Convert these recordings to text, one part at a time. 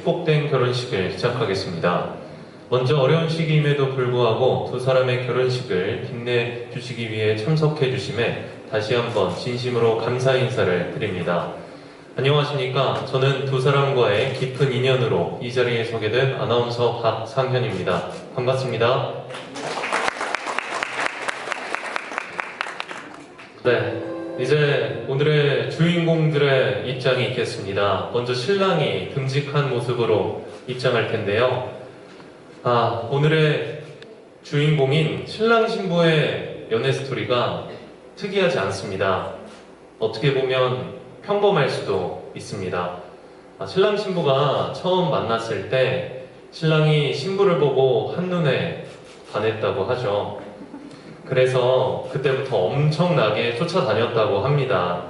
축복된 결혼식을 시작하겠습니다. 먼저 어려운 시기임에도 불구하고 두 사람의 결혼식을 빛내 주시기 위해 참석해 주심에 다시 한번 진심으로 감사 인사를 드립니다. 안녕하십니까. 저는 두 사람과의 깊은 인연으로 이 자리에 서게 된 아나운서 박상현입니다. 반갑습니다. 네. 이제 오늘의 주인공들의 입장이 있겠습니다. 먼저 신랑이 듬직한 모습으로 입장할 텐데요. 아, 오늘의 주인공인 신랑 신부의 연애 스토리가 특이하지 않습니다. 어떻게 보면 평범할 수도 있습니다. 아, 신랑 신부가 처음 만났을 때 신랑이 신부를 보고 한눈에 반했다고 하죠. 그래서 그때부터 엄청나게 쫓아다녔다고 합니다.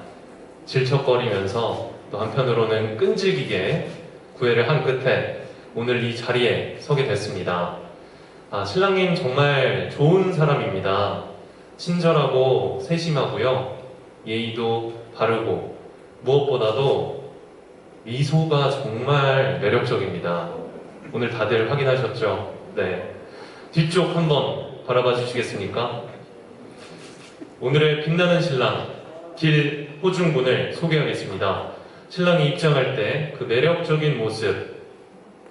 질척거리면서 또 한편으로는 끈질기게 구애를 한 끝에 오늘 이 자리에 서게 됐습니다. 아, 신랑님 정말 좋은 사람입니다. 친절하고 세심하고요. 예의도 바르고 무엇보다도 미소가 정말 매력적입니다. 오늘 다들 확인하셨죠? 네. 뒤쪽 한번 바라봐 주시겠습니까? 오늘의 빛나는 신랑 길 호중 군을 소개하겠습니다. 신랑이 입장할 때 그 매력적인 모습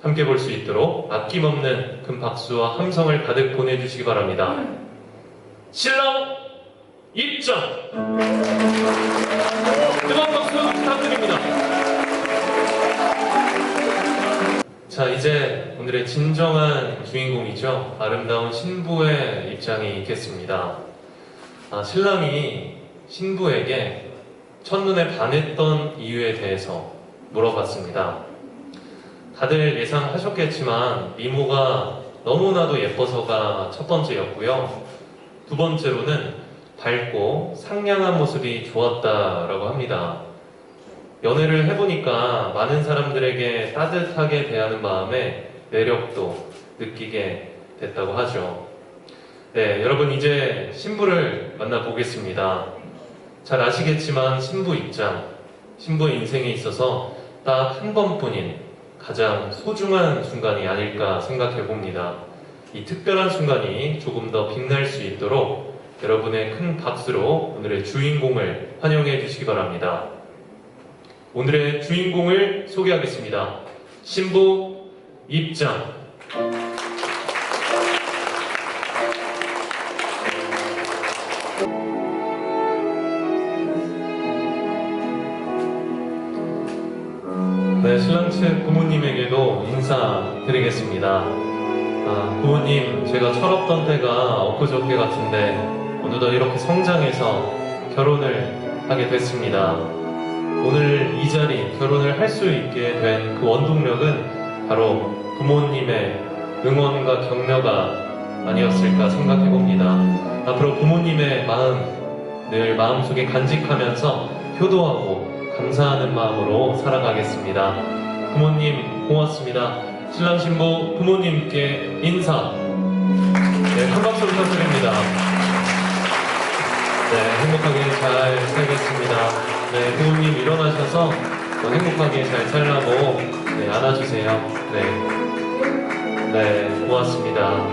함께 볼 수 있도록 아낌없는 큰 박수와 함성을 가득 보내주시기 바랍니다. 신랑 입장! 뜨거운 박수 부탁드립니다. 자, 이제 오늘의 진정한 주인공이죠. 아름다운 신부의 입장이 있겠습니다. 아, 신랑이 신부에게 첫눈에 반했던 이유에 대해서 물어봤습니다. 다들 예상하셨겠지만 미모가 너무나도 예뻐서가 첫 번째였고요. 두 번째로는 밝고 상냥한 모습이 좋았다라고 합니다. 연애를 해보니까 많은 사람들에게 따뜻하게 대하는 마음에 매력도 느끼게 됐다고 하죠. 네, 여러분 이제 신부를 만나보겠습니다. 잘 아시겠지만 신부 입장, 신부의 인생에 있어서 딱 한 번뿐인 가장 소중한 순간이 아닐까 생각해 봅니다. 이 특별한 순간이 조금 더 빛날 수 있도록 여러분의 큰 박수로 오늘의 주인공을 환영해 주시기 바랍니다. 오늘의 주인공을 소개하겠습니다. 신부 입장. 신랑 측 부모님에게도 인사드리겠습니다. 아, 부모님, 제가 철없던 때가 엊그저께 같은데 어느덧 이렇게 성장해서 결혼을 하게 됐습니다. 오늘 이 자리 결혼을 할 수 있게 된 그 원동력은 바로 부모님의 응원과 격려가 아니었을까 생각해 봅니다. 앞으로 부모님의 마음 늘 마음속에 간직하면서 효도하고 감사하는 마음으로 살아가겠습니다. 부모님 고맙습니다. 신랑 신부 부모님께 인사. 네, 큰 박수 부탁드립니다. 네, 행복하게 잘 살겠습니다. 네, 부모님 일어나셔서 더 행복하게 잘 살라고 네, 안아주세요. 네, 네, 고맙습니다.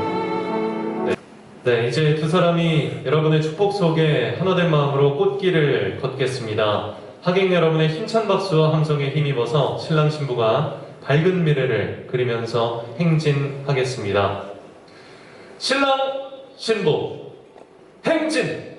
네. 네, 이제 두 사람이 여러분의 축복 속에 하나된 마음으로 꽃길을 걷겠습니다. 하객 여러분의 힘찬 박수와 함성에 힘입어서 신랑 신부가 밝은 미래를 그리면서 행진하겠습니다. 신랑 신부 행진!